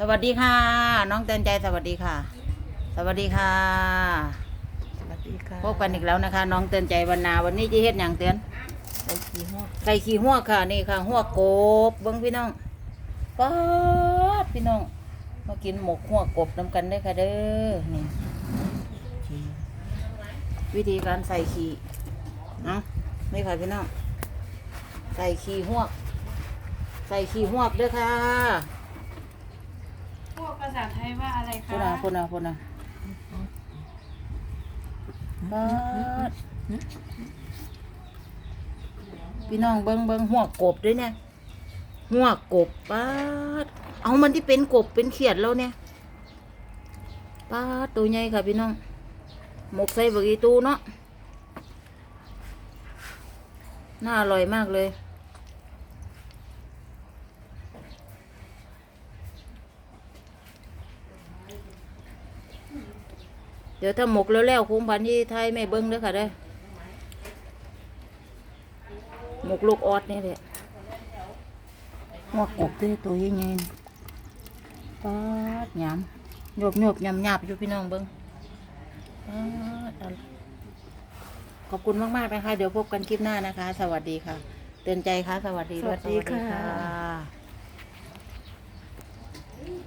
สวัสดีค่ะ น้องเตือนใจสวัสดีค่ะ สวัสดีค่ะสวัสดีค่ะพบกันอีกแล้วนะคะ น้องเตือนใจวันนาวันนี้จะเฮ็ดอย่างเตือนไปขี่หอกไก่ขี้หัวกค่ะนี่ค่ะหัวกบเบิ้งพี่น้องป๊าดพี่น้องมากินหมกหัวกบน้ำกันได้อค่ะเด้อนี่ขี่วิธีการใส่ขี้เนาะนี่ค่ะพี่น้องใส่ขี้หัวกใส่ขี้หัวกเด้อค่ะ พวกภาษาไทยว่าอะไรคะพูดนะพูดนะพูดนะป๊าดพี่น้องเบิ้งเบิ้งหัวกบด้วยเนี่ยหัวกบป๊าดเอามันที่เป็นกบเป็นเขียดแล้วเนี่ยป๊าดตัวใหญ่ค่ะพี่น้องหมกใส่บักอีตูเนาะน่าอร่อยมากเลย เดี๋ยวถ้าหมกแล้วๆคงพันที่ไทยไม่เบิ้งเด้อค่ะเด้อหมกลูกออดนี่แหละหัวกบด้วยตัวยังไงปาดหยำหยบหยบๆยำหยาบอยู่พี่น้องเบิ้งปาดเอาขอบคุณมากๆนะคะ เดี๋ยวพบกันคลิปหน้านะคะ สวัสดีค่ะ เตือนใจค่ะ สวัสดีด้วยสวัสดีค่ะสวัสดีค่ะ